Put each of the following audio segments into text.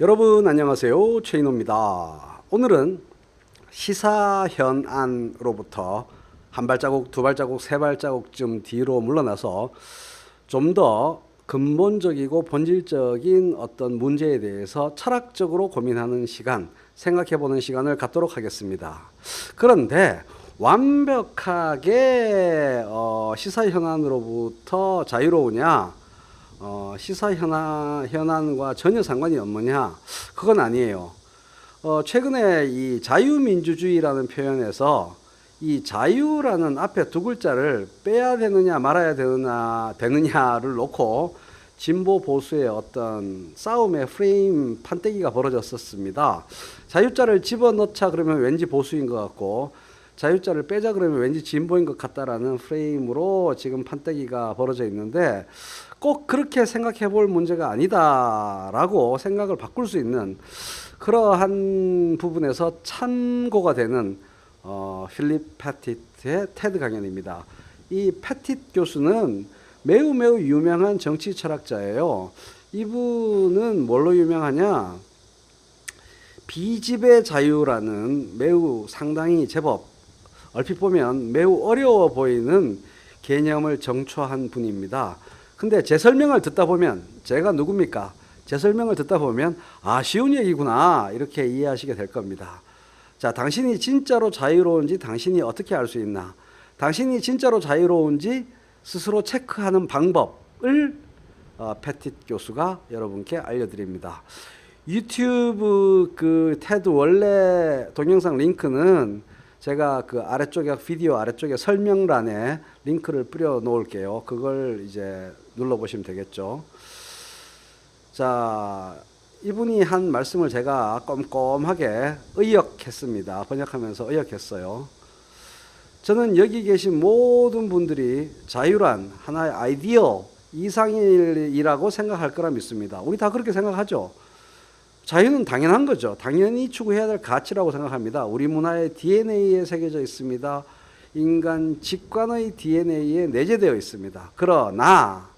여러분 안녕하세요 최인호입니다. 오늘은 시사 현안으로부터 한 발자국, 두 발자국, 세 발자국쯤 뒤로 물러나서 좀 더 근본적이고 본질적인 어떤 문제에 대해서 철학적으로 고민하는 시간, 생각해 보는 시간을 갖도록 하겠습니다. 그런데 완벽하게 어, 시사 현안으로부터 자유로우냐? 어, 시사 현안, 현안과 전혀 상관이 없느냐? 그건 아니에요. 어, 최근에 이 자유민주주의라는 표현에서 이 자유라는 앞에 두 글자를 빼야 되느냐 말아야 되느냐 되느냐를 놓고 진보 보수의 어떤 싸움의 프레임 판때기가 벌어졌었습니다. 자유자를 집어넣자 그러면 왠지 보수인 것 같고 자유자를 빼자 그러면 왠지 진보인 것 같다라는 프레임으로 지금 판때기가 벌어져 있는데 꼭 그렇게 생각해 볼 문제가 아니다라고 생각을 바꿀 수 있는 그러한 부분에서 참고가 되는 어, 필립 패티트의 테드 강연입니다. 이 패티트 교수는 매우 매우 유명한 정치 철학자예요. 이분은 뭘로 유명하냐? 비집의 자유라는 매우 상당히 제법 얼핏 보면 매우 어려워 보이는 개념을 정초한 분입니다. 근데 제 설명을 듣다 보면 제가 누굽니까? 제 설명을 듣다 보면 아 쉬운 얘기구나 이렇게 이해하시게 될 겁니다. 자, 당신이 진짜로 자유로운지 당신이 어떻게 알 수 있나? 당신이 진짜로 자유로운지 스스로 체크하는 방법을 어, 패티트 교수가 여러분께 알려드립니다. 유튜브 그 테드 원래 동영상 링크는 제가 그 아래쪽에 비디오 아래쪽에 설명란에 링크를 뿌려 놓을게요. 그걸 이제 눌러 보시면 되겠죠. 자, 이분이 한 말씀을 제가 꼼꼼하게 의역했습니다. 번역하면서 의역했어요. 저는 여기 계신 모든 분들이 자유란 하나의 아이디어 이상이라고 생각할 거라 믿습니다. 우리 다 그렇게 생각하죠. 자유는 당연한 거죠. 당연히 추구해야 될 가치라고 생각합니다. 우리 문화의 DNA에 새겨져 있습니다. 인간 직관의 DNA에 내재되어 있습니다. 그러나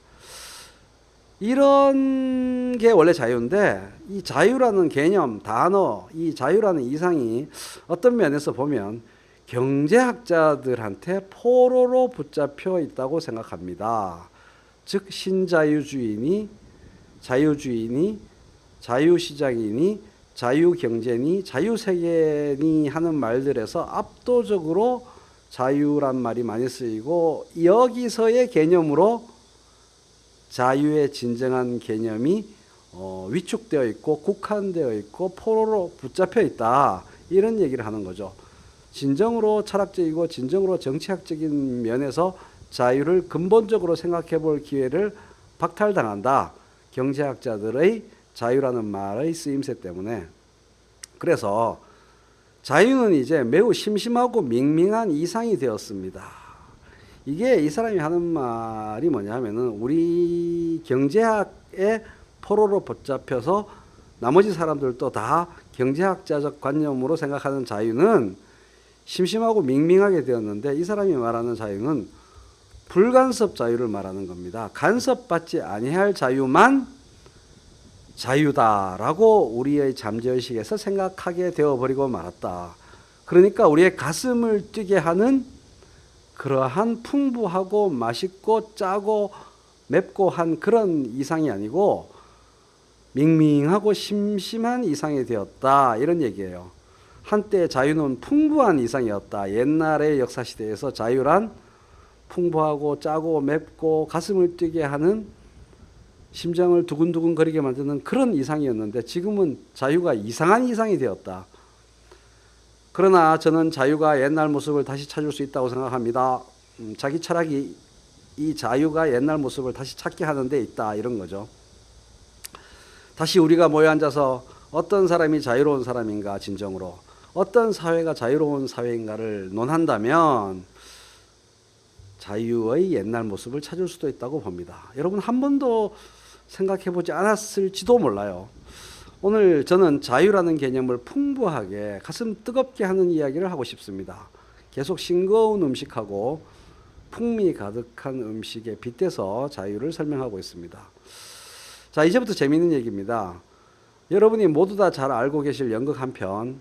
이런 게 원래 자유인데 이 자유라는 개념, 단어, 이 자유라는 이상이 어떤 면에서 보면 경제학자들한테 포로로 붙잡혀 있다고 생각합니다. 즉 신자유주의니 자유주의니 자유시장이니 자유경제니 자유세계니 하는 말들에서 압도적으로 자유란 말이 많이 쓰이고 여기서의 개념으로 자유의 진정한 개념이 어, 위축되어 있고 국한되어 있고 포로로 붙잡혀 있다 이런 얘기를 하는 거죠. 진정으로 철학적이고 진정으로 정치학적인 면에서 자유를 근본적으로 생각해 볼 기회를 박탈당한다. 경제학자들의 자유라는 말의 쓰임새 때문에. 그래서 자유는 이제 매우 심심하고 밍밍한 이상이 되었습니다. 이게 이 사람이 하는 말이 뭐냐면은 우리 경제학의 포로로 붙잡혀서 나머지 사람들도 다 경제학자적 관념으로 생각하는 자유는 심심하고 밍밍하게 되었는데 이 사람이 말하는 자유는 불간섭 자유를 말하는 겁니다. 간섭받지 아니할 자유만 자유다라고 우리의 잠재의식에서 생각하게 되어버리고 말았다. 그러니까 우리의 가슴을 뛰게 하는 그러한 풍부하고 맛있고 짜고 맵고 한 그런 이상이 아니고 밍밍하고 심심한 이상이 되었다. 이런 얘기예요. 한때 자유는 풍부한 이상이었다. 옛날의 역사시대에서 자유란 풍부하고 짜고 맵고 가슴을 뛰게 하는 심장을 두근두근 거리게 만드는 그런 이상이었는데 지금은 자유가 이상한 이상이 되었다. 그러나 저는 자유가 옛날 모습을 다시 찾을 수 있다고 생각합니다. 음, 자기 철학이 이 자유가 옛날 모습을 다시 찾게 하는 데 있다 이런 거죠. 다시 우리가 모여 앉아서 어떤 사람이 자유로운 사람인가 진정으로 어떤 사회가 자유로운 사회인가를 논한다면 자유의 옛날 모습을 찾을 수도 있다고 봅니다. 여러분 한 번도 생각해 보지 않았을지도 몰라요. 오늘 저는 자유라는 개념을 풍부하게 가슴 뜨겁게 하는 이야기를 하고 싶습니다. 계속 싱거운 음식하고 풍미 가득한 음식에 빗대서 자유를 설명하고 있습니다. 자, 이제부터 재미있는 얘기입니다. 여러분이 모두 다 잘 알고 계실 연극 한 편,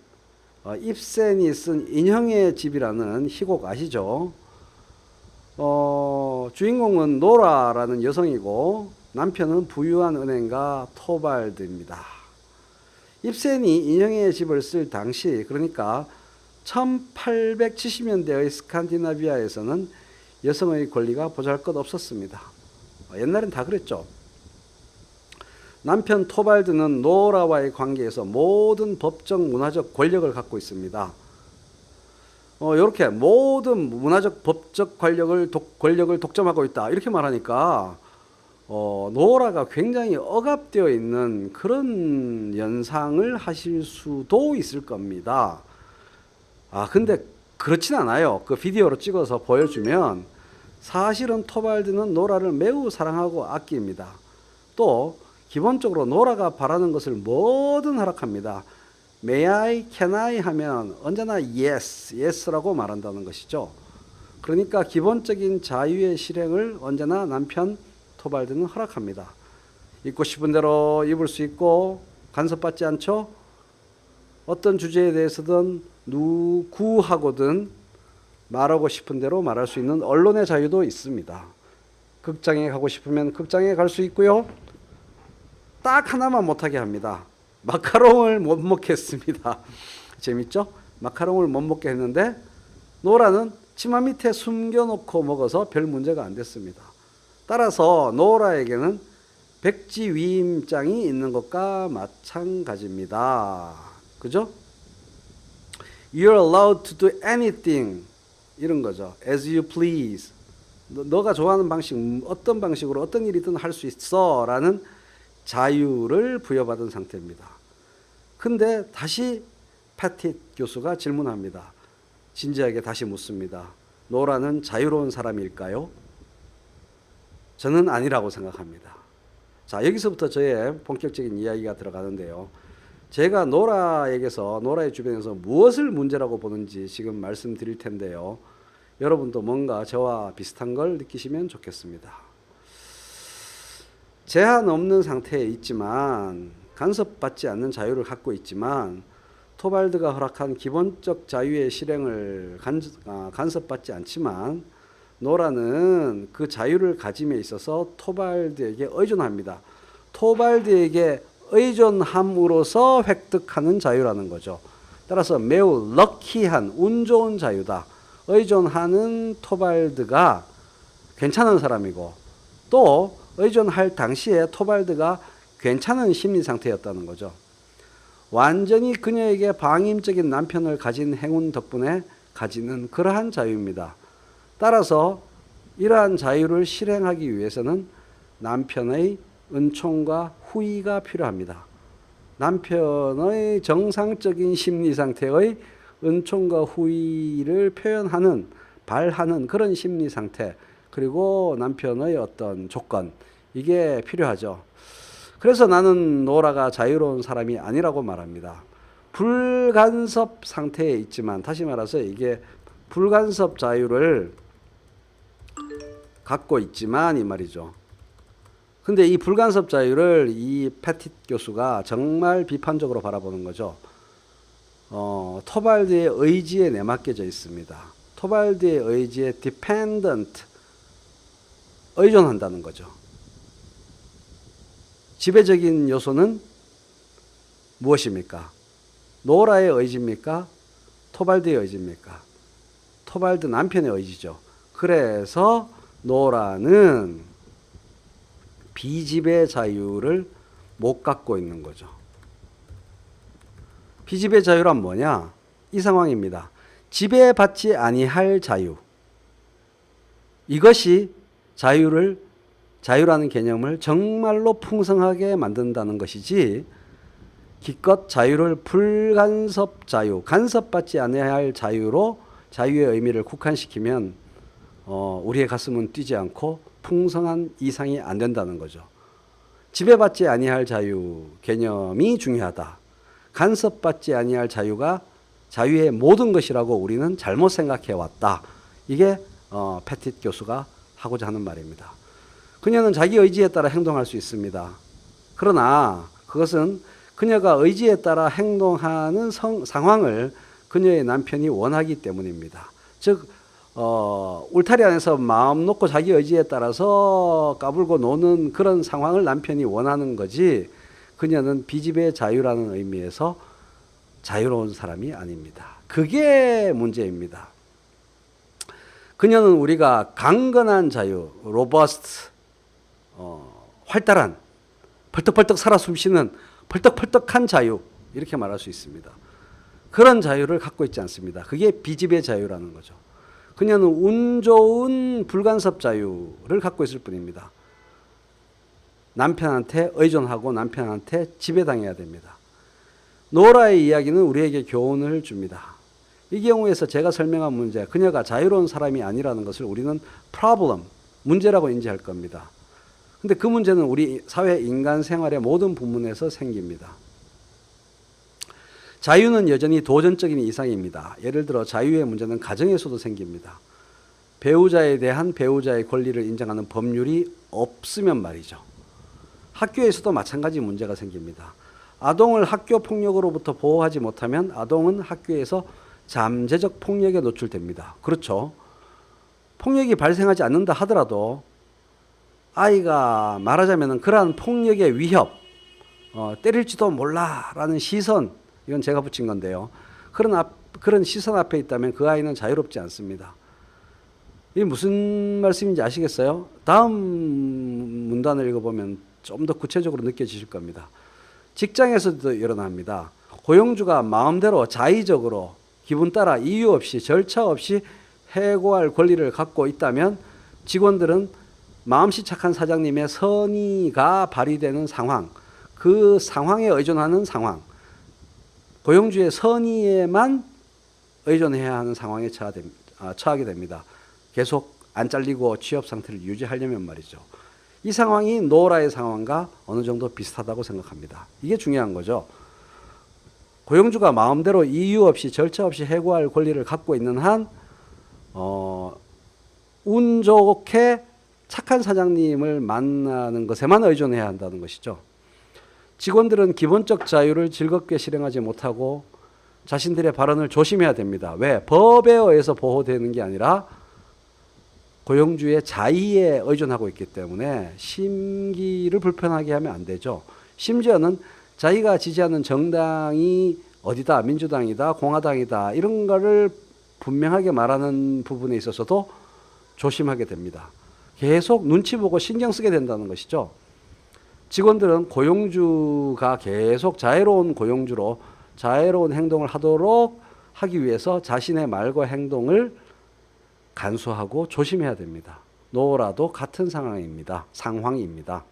어, 입센이 쓴 인형의 집이라는 희곡 아시죠? 어, 주인공은 노라라는 여성이고 남편은 부유한 은행가 토발드입니다. 입센이 인형의 집을 쓸 당시 그러니까 1870년대의 스칸디나비아에서는 여성의 권리가 보잘것 없었습니다. 어, 옛날엔 다 그랬죠. 남편 토발드는 노라와의 관계에서 모든 법적 문화적 권력을 갖고 있습니다. 어, 이렇게 모든 문화적 법적 권력을 독, 권력을 독점하고 있다 이렇게 말하니까 어, 노라가 굉장히 억압되어 있는 그런 연상을 하실 수도 있을 겁니다. 아 근데 그렇진 않아요. 그 비디오로 찍어서 보여주면 사실은 토발드는 노라를 매우 사랑하고 아낍니다. 또 기본적으로 노라가 바라는 것을 뭐든 허락합니다. May I, can I 하면 언제나 yes, yes라고 말한다는 것이죠. 그러니까 기본적인 자유의 실행을 언제나 남편 토발드는 허락합니다. 입고 싶은 대로 입을 수 있고 간섭받지 않죠. 어떤 주제에 대해서든 누구하고든 말하고 싶은 대로 말할 수 있는 언론의 자유도 있습니다. 극장에 가고 싶으면 극장에 갈 수 있고요. 딱 하나만 못하게 합니다. 마카롱을 못 먹겠습니다. 재밌죠? 마카롱을 못 먹게 했는데 노라는 치마 밑에 숨겨놓고 먹어서 별 문제가 안 됐습니다. 따라서 노라에게는 백지 위임장이 있는 것과 마찬가지입니다. 그죠? You're allowed to do anything 이런 거죠. As you please. 너, 너가 좋아하는 방식 어떤 방식으로 어떤 일이든 할 수 있어 라는 자유를 부여받은 상태입니다. 근데 다시 패티 교수가 질문합니다. 진지하게 다시 묻습니다. 노라는 자유로운 사람일까요? 저는 아니라고 생각합니다. 자, 여기서부터 저의 본격적인 이야기가 들어가는데요. 제가 노라에게서 노라의 주변에서 무엇을 문제라고 보는지 지금 말씀드릴 텐데요. 여러분도 뭔가 저와 비슷한 걸 느끼시면 좋겠습니다. 제한 없는 상태에 있지만 간섭받지 않는 자유를 갖고 있지만 토발드가 허락한 기본적 자유의 실행을 간, 아, 간섭받지 않지만 노라는 그 자유를 가짐에 있어서 토발드에게 의존합니다. 토발드에게 의존함으로써 획득하는 자유라는 거죠. 따라서 매우 럭키한 운 좋은 자유다. 의존하는 토발드가 괜찮은 사람이고 또 의존할 당시에 토발드가 괜찮은 심리 상태였다는 거죠. 완전히 그녀에게 방임적인 남편을 가진 행운 덕분에 가지는 그러한 자유입니다. 따라서 이러한 자유를 실행하기 위해서는 남편의 은총과 후의가 필요합니다. 남편의 정상적인 심리 상태의 은총과 후의를 표현하는 발하는 그런 심리 상태 그리고 남편의 어떤 조건 이게 필요하죠. 그래서 나는 노라가 자유로운 사람이 아니라고 말합니다. 불간섭 상태에 있지만 다시 말해서 이게 불간섭 자유를 갖고 있지만 이 말이죠. 근데 이 불간섭 자유를 이 패티 교수가 정말 비판적으로 바라보는 거죠. 어, 토발드의 의지에 내맡겨져 있습니다. 토발드의 의지에 dependent 의존한다는 거죠. 지배적인 요소는 무엇입니까? 노라의 의지입니까? 토발드의 의지입니까? 토발드 남편의 의지죠. 그래서 노라는 비지배 자유를 못 갖고 있는 거죠. 비지배 자유란 뭐냐? 이 상황입니다. 지배받지 아니할 자유. 이것이 자유를 자유라는 개념을 정말로 풍성하게 만든다는 것이지 기껏 자유를 불간섭 자유, 간섭받지 않아야 할 자유로 자유의 의미를 국한시키면 어, 우리의 가슴은 뛰지 않고 풍성한 이상이 안 된다는 거죠. 지배받지 아니할 자유 개념이 중요하다. 간섭받지 아니할 자유가 자유의 모든 것이라고 우리는 잘못 생각해 왔다. 이게 어, 패티트 교수가 하고자 하는 말입니다. 그녀는 자기 의지에 따라 행동할 수 있습니다. 그러나 그것은 그녀가 의지에 따라 행동하는 성- 상황을 그녀의 남편이 원하기 때문입니다. 즉 어, 울타리 안에서 마음 놓고 자기 의지에 따라서 까불고 노는 그런 상황을 남편이 원하는 거지 그녀는 비집의 자유라는 의미에서 자유로운 사람이 아닙니다. 그게 문제입니다. 그녀는 우리가 강건한 자유, 로버스트, 어, 활달한, 벌떡벌떡 살아 숨쉬는 벌떡벌떡한 자유 이렇게 말할 수 있습니다. 그런 자유를 갖고 있지 않습니다. 그게 비집의 자유라는 거죠. 그녀는 운 좋은 불간섭 자유를 갖고 있을 뿐입니다. 남편한테 의존하고 남편한테 지배당해야 됩니다. 노라의 이야기는 우리에게 교훈을 줍니다. 이 경우에서 제가 설명한 문제, 그녀가 자유로운 사람이 아니라는 것을 우리는 problem, 문제라고 인지할 겁니다. 근데 그 문제는 우리 사회 인간 생활의 모든 부문에서 생깁니다. 자유는 여전히 도전적인 이상입니다. 예를 들어 자유의 문제는 가정에서도 생깁니다. 배우자에 대한 배우자의 권리를 인정하는 법률이 없으면 말이죠. 학교에서도 마찬가지 문제가 생깁니다. 아동을 학교 폭력으로부터 보호하지 못하면 아동은 학교에서 잠재적 폭력에 노출됩니다. 그렇죠. 폭력이 발생하지 않는다 하더라도 아이가 말하자면 그러한 폭력의 위협, 어, 때릴지도 몰라라는 시선, 이건 제가 붙인 건데요. 그런 앞, 그런 시선 앞에 있다면 그 아이는 자유롭지 않습니다. 이게 무슨 말씀인지 아시겠어요? 다음 문단을 읽어보면 좀 더 구체적으로 느껴지실 겁니다. 직장에서도 일어납니다. 고용주가 마음대로 자의적으로 기분 따라 이유 없이 절차 없이 해고할 권리를 갖고 있다면 직원들은 마음씨 착한 사장님의 선의가 발휘되는 상황, 그 상황에 의존하는 상황, 고용주의 선의에만 의존해야 하는 상황에 아, 처하게 됩니다. 계속 안 잘리고 취업 상태를 유지하려면 말이죠. 이 상황이 노라의 상황과 어느 정도 비슷하다고 생각합니다. 이게 중요한 거죠. 고용주가 마음대로 이유 없이 절차 없이 해고할 권리를 갖고 있는 한, 어, 운 좋게 착한 사장님을 만나는 것에만 의존해야 한다는 것이죠. 직원들은 기본적 자유를 즐겁게 실행하지 못하고 자신들의 발언을 조심해야 됩니다. 왜? 법에 의해서 보호되는 게 아니라 고용주의 자의에 의존하고 있기 때문에 심기를 불편하게 하면 안 되죠. 심지어는 자기가 지지하는 정당이 어디다 민주당이다 공화당이다 이런 거를 분명하게 말하는 부분에 있어서도 조심하게 됩니다. 계속 눈치 보고 신경 쓰게 된다는 것이죠. 직원들은 고용주가 계속 자유로운 고용주로 자유로운 행동을 하도록 하기 위해서 자신의 말과 행동을 간수하고 조심해야 됩니다. 노라도 같은 상황입니다. 상황입니다.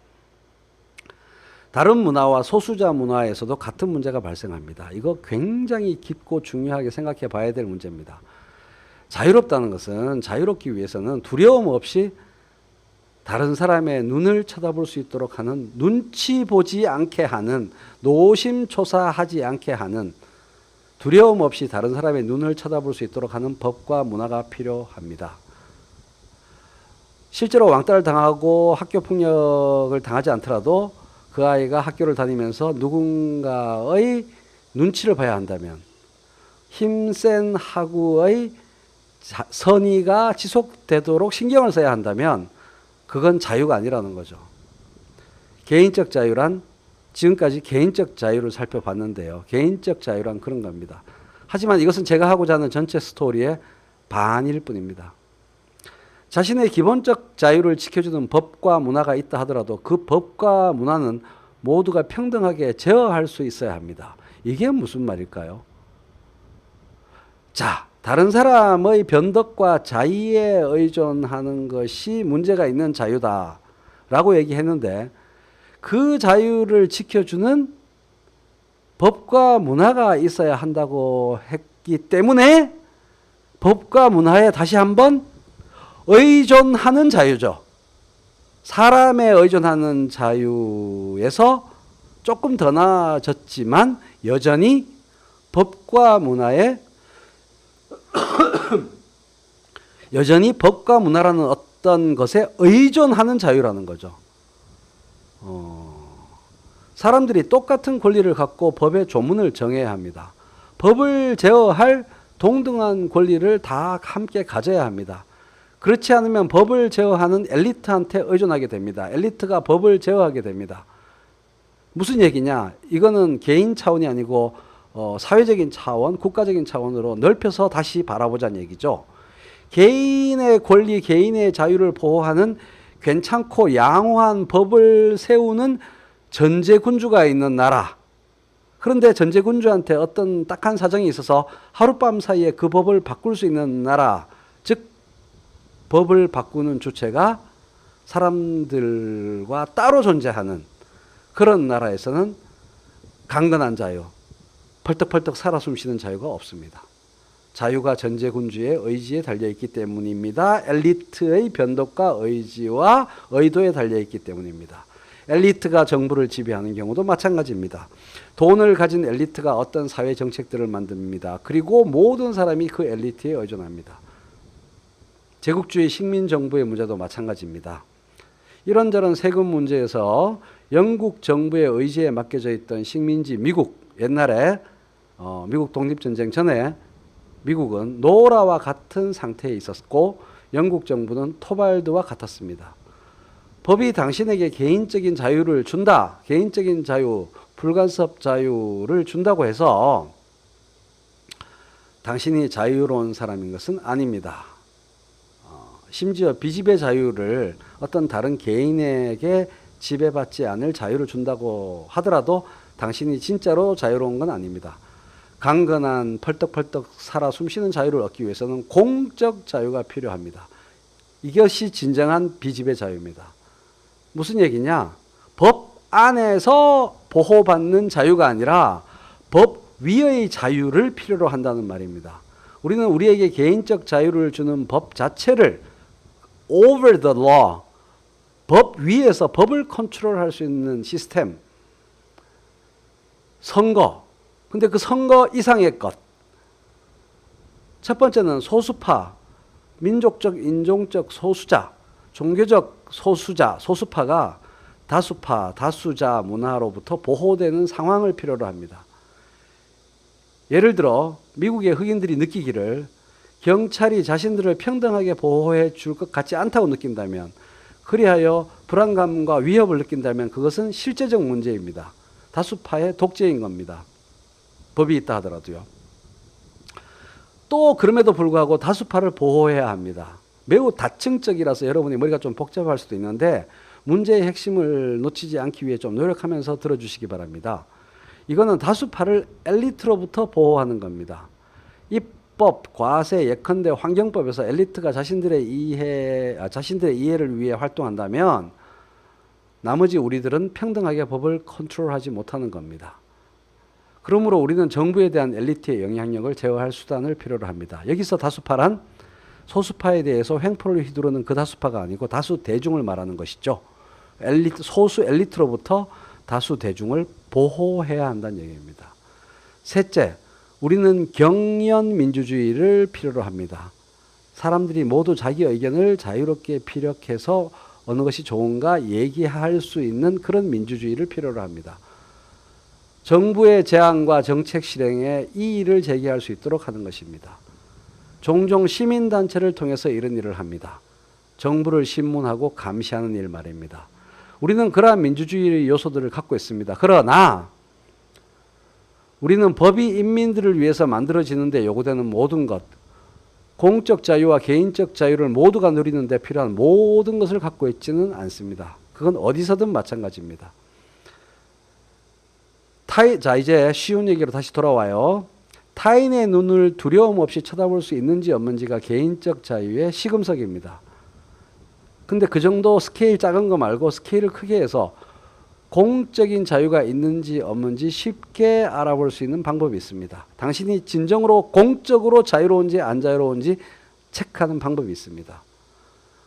다른 문화와 소수자 문화에서도 같은 문제가 발생합니다. 이거 굉장히 깊고 중요하게 생각해 봐야 될 문제입니다. 자유롭다는 것은 자유롭기 위해서는 두려움 없이 다른 사람의 눈을 쳐다볼 수 있도록 하는 눈치 보지 않게 하는 노심초사하지 않게 하는 두려움 없이 다른 사람의 눈을 쳐다볼 수 있도록 하는 법과 문화가 필요합니다. 실제로 왕따를 당하고 학교 폭력을 당하지 않더라도 그 아이가 학교를 다니면서 누군가의 눈치를 봐야 한다면 힘센 학우의 자- 선의가 지속되도록 신경을 써야 한다면 그건 자유가 아니라는 거죠. 개인적 자유란 지금까지 개인적 자유를 살펴봤는데요. 개인적 자유란 그런 겁니다. 하지만 이것은 제가 하고자 하는 전체 스토리의 반일 뿐입니다. 자신의 기본적 자유를 지켜주는 법과 문화가 있다 하더라도 그 법과 문화는 모두가 평등하게 제어할 수 있어야 합니다. 이게 무슨 말일까요? 자, 다른 사람의 변덕과 자의에 의존하는 것이 문제가 있는 자유다라고 얘기했는데 그 자유를 지켜주는 법과 문화가 있어야 한다고 했기 때문에 법과 문화에 다시 한번 의존하는 자유죠. 사람에 의존하는 자유에서 조금 더 나아졌지만 여전히 법과 문화에 여전히 법과 문화라는 어떤 것에 의존하는 자유라는 거죠. 어, 사람들이 똑같은 권리를 갖고 법의 조문을 정해야 합니다. 법을 제어할 동등한 권리를 다 함께 가져야 합니다. 그렇지 않으면 법을 제어하는 엘리트한테 의존하게 됩니다. 엘리트가 법을 제어하게 됩니다. 무슨 얘기냐? 이거는 개인 차원이 아니고 어, 사회적인 차원, 국가적인 차원으로 넓혀서 다시 바라보자는 얘기죠. 개인의 권리, 개인의 자유를 보호하는 괜찮고 양호한 법을 세우는 전제군주가 있는 나라. 그런데 전제군주한테 어떤 딱한 사정이 있어서 하룻밤 사이에 그 법을 바꿀 수 있는 나라, 즉 법을 바꾸는 주체가 사람들과 따로 존재하는 그런 나라에서는 강건한 자유, 펄떡펄떡 살아 숨쉬는 자유가 없습니다. 자유가 전제 군주의 의지에 달려 있기 때문입니다. 엘리트의 변덕과 의지와 의도에 달려 있기 때문입니다. 엘리트가 정부를 지배하는 경우도 마찬가지입니다. 돈을 가진 엘리트가 어떤 사회 정책들을 만듭니다. 그리고 모든 사람이 그 엘리트에 의존합니다. 제국주의 식민 정부의 문제도 마찬가지입니다. 이런저런 세금 문제에서 영국 정부의 의지에 맡겨져 있던 식민지 미국 옛날에 어, 미국 독립전쟁 전에 미국은 노라와 같은 상태에 있었고 영국 정부는 토발드와 같았습니다. 법이 당신에게 개인적인 자유를 준다. 개인적인 자유, 불간섭 자유를 준다고 해서 당신이 자유로운 사람인 것은 아닙니다. 어, 심지어 비집의 자유를 어떤 다른 개인에게 지배받지 않을 자유를 준다고 하더라도 당신이 진짜로 자유로운 건 아닙니다. 강건한 펄떡펄떡 살아 숨쉬는 자유를 얻기 위해서는 공적 자유가 필요합니다. 이것이 진정한 비집의 자유입니다. 무슨 얘기냐? 법 안에서 보호받는 자유가 아니라 법 위의 자유를 필요로 한다는 말입니다. 우리는 우리에게 개인적 자유를 주는 법 자체를 over the law, 법 위에서 법을 컨트롤할 수 있는 시스템, 선거, 근데 그 선거 이상의 것. 첫 번째는 소수파, 민족적, 인종적 소수자, 종교적 소수자, 소수파가 다수파, 다수자 문화로부터 보호되는 상황을 필요로 합니다. 예를 들어 미국의 흑인들이 느끼기를 경찰이 자신들을 평등하게 보호해 줄 것 같지 않다고 느낀다면 그리하여 불안감과 위협을 느낀다면 그것은 실제적 문제입니다. 다수파의 독재인 겁니다. 법이 있다 하더라도요. 또 그럼에도 불구하고 다수파를 보호해야 합니다. 매우 다층적이라서 여러분이 머리가 좀 복잡할 수도 있는데 문제의 핵심을 놓치지 않기 위해 좀 노력하면서 들어주시기 바랍니다. 이거는 다수파를 엘리트로부터 보호하는 겁니다. 입법, 과세, 예컨대 환경법에서 엘리트가 자신들의 이해, 아, 자신들의 이해를 위해 활동한다면 나머지 우리들은 평등하게 법을 컨트롤하지 못하는 겁니다. 그러므로 우리는 정부에 대한 엘리트의 영향력을 제어할 수단을 필요로 합니다. 여기서 다수파란 소수파에 대해서 횡포를 휘두르는 그 다수파가 아니고 다수 대중을 말하는 것이죠. 엘리트, 소수 엘리트로부터 다수 대중을 보호해야 한다는 얘기입니다. 셋째, 우리는 경연 민주주의를 필요로 합니다. 사람들이 모두 자기 의견을 자유롭게 피력해서 어느 것이 좋은가 얘기할 수 있는 그런 민주주의를 필요로 합니다. 정부의 제안과 정책 실행에 이의를 제기할 수 있도록 하는 것입니다. 종종 시민단체를 통해서 이런 일을 합니다. 정부를 신문하고 감시하는 일 말입니다. 우리는 그러한 민주주의 요소들을 갖고 있습니다. 그러나 우리는 법이 인민들을 위해서 만들어지는데 요구되는 모든 것, 공적 자유와 개인적 자유를 모두가 누리는데 필요한 모든 것을 갖고 있지는 않습니다. 그건 어디서든 마찬가지입니다. 타이, 자, 이제 쉬운 얘기로 다시 돌아와요. 타인의 눈을 두려움 없이 쳐다볼 수 있는지 없는지가 개인적 자유의 시금석입니다. 근데 그 정도 스케일 작은 거 말고 스케일을 크게 해서 공적인 자유가 있는지 없는지 쉽게 알아볼 수 있는 방법이 있습니다. 당신이 진정으로 공적으로 자유로운지 안 자유로운지 체크하는 방법이 있습니다.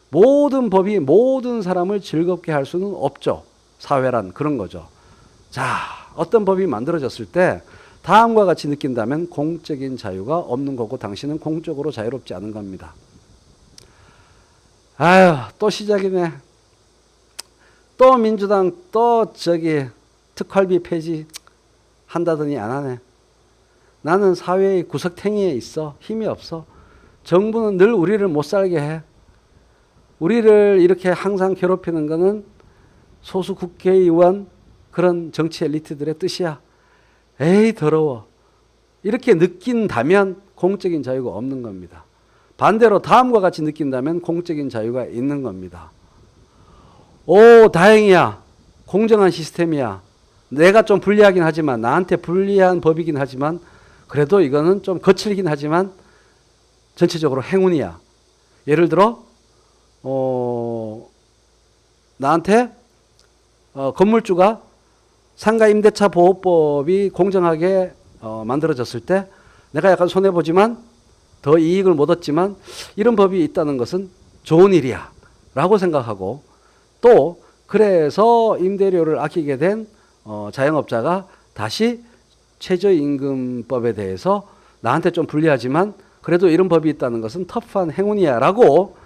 모든 법이 모든 사람을 즐겁게 할 수는 없죠. 사회란 그런 거죠. 자, 어떤 법이 만들어졌을 때 다음과 같이 느낀다면 공적인 자유가 없는 거고 당신은 공적으로 자유롭지 않은 겁니다. 아유, 또 시작이네. 또 민주당 또 저기 특활비 폐지 한다더니 안 하네. 나는 사회의 구석탱이에 있어. 힘이 없어. 정부는 늘 우리를 못 살게 해. 우리를 이렇게 항상 괴롭히는 거는 소수 국회의원 그런 정치 엘리트들의 뜻이야. 에이, 더러워. 이렇게 느낀다면 공적인 자유가 없는 겁니다. 반대로 다음과 같이 느낀다면 공적인 자유가 있는 겁니다. 오, 다행이야. 공정한 시스템이야. 내가 좀 불리하긴 하지만, 나한테 불리한 법이긴 하지만, 그래도 이거는 좀 거칠긴 하지만, 전체적으로 행운이야. 예를 들어, 어, 나한테 어, 건물주가 상가 임대차 보호법이 공정하게 어, 만들어졌을 때 내가 약간 손해 보지만 더 이익을 못 얻지만 이런 법이 있다는 것은 좋은 일이야라고 생각하고 또 그래서 임대료를 아끼게 된 어, 자영업자가 다시 최저임금법에 대해서 나한테 좀 불리하지만 그래도 이런 법이 있다는 것은 터프한 행운이야라고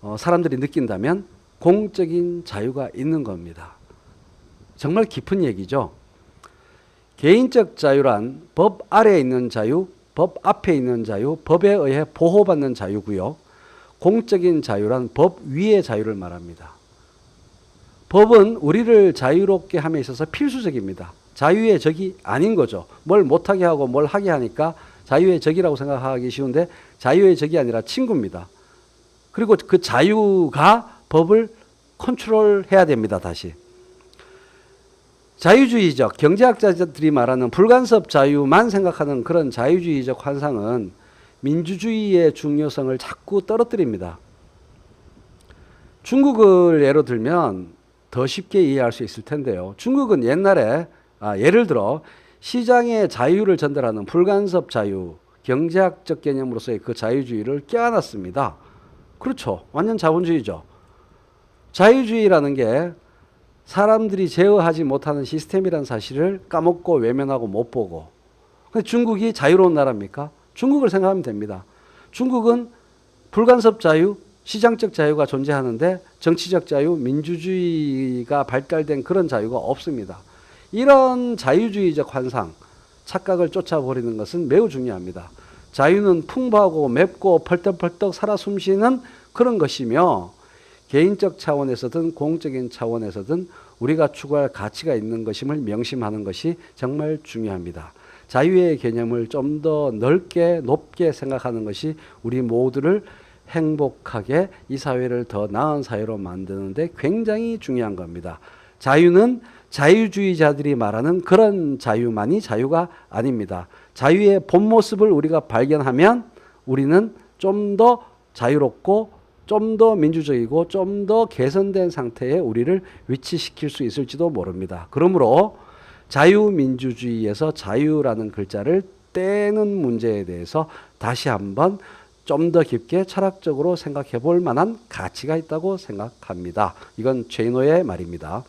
어, 사람들이 느낀다면 공적인 자유가 있는 겁니다. 정말 깊은 얘기죠. 개인적 자유란 법 아래에 있는 자유, 법 앞에 있는 자유, 법에 의해 보호받는 자유고요. 공적인 자유란 법 위의 자유를 말합니다. 법은 우리를 자유롭게 함에 있어서 필수적입니다. 자유의 적이 아닌 거죠. 뭘 못하게 하고 뭘 하게 하니까 자유의 적이라고 생각하기 쉬운데 자유의 적이 아니라 친구입니다. 그리고 그 자유가 법을 컨트롤 해야 됩니다. 다시. 자유주의적 경제학자들이 말하는 불간섭 자유만 생각하는 그런 자유주의적 환상은 민주주의의 중요성을 자꾸 떨어뜨립니다. 중국을 예로 들면 더 쉽게 이해할 수 있을 텐데요. 중국은 옛날에 아, 예를 들어 시장의 자유를 전달하는 불간섭 자유, 경제학적 개념으로서의 그 자유주의를 껴안았습니다. 그렇죠. 완전 자본주의죠. 자유주의라는 게 사람들이 제어하지 못하는 시스템이라는 사실을 까먹고 외면하고 못 보고. 근데 중국이 자유로운 나라입니까? 중국을 생각하면 됩니다. 중국은 불간섭 자유, 시장적 자유가 존재하는데 정치적 자유, 민주주의가 발달된 그런 자유가 없습니다. 이런 자유주의적 환상, 착각을 쫓아버리는 것은 매우 중요합니다. 자유는 풍부하고 맵고 펄떡펄떡 살아 숨쉬는 그런 것이며 개인적 차원에서든 공적인 차원에서든 우리가 추구할 가치가 있는 것임을 명심하는 것이 정말 중요합니다. 자유의 개념을 좀 더 넓게 높게 생각하는 것이 우리 모두를 행복하게 이 사회를 더 나은 사회로 만드는데 굉장히 중요한 겁니다. 자유는 자유주의자들이 말하는 그런 자유만이 자유가 아닙니다. 자유의 본 모습을 우리가 발견하면 우리는 좀 더 자유롭고 좀 더 민주적이고 좀 더 개선된 상태에 우리를 위치시킬 수 있을지도 모릅니다. 그러므로 자유민주주의에서 자유라는 글자를 떼는 문제에 대해서 다시 한번 좀 더 깊게 철학적으로 생각해 볼 만한 가치가 있다고 생각합니다. 이건 제노의 말입니다.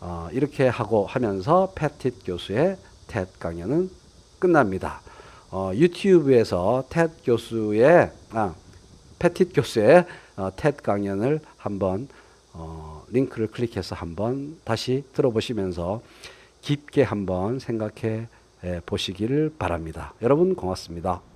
어, 이렇게 하고 하면서 패티트 교수의 텟 강연은 끝납니다. 어, 유튜브에서 텟 교수의 아, 패티트 교수의 어, 텟 강연을 한번 어, 링크를 클릭해서 한번 다시 들어보시면서 깊게 한번 생각해 보시기를 바랍니다. 여러분 고맙습니다.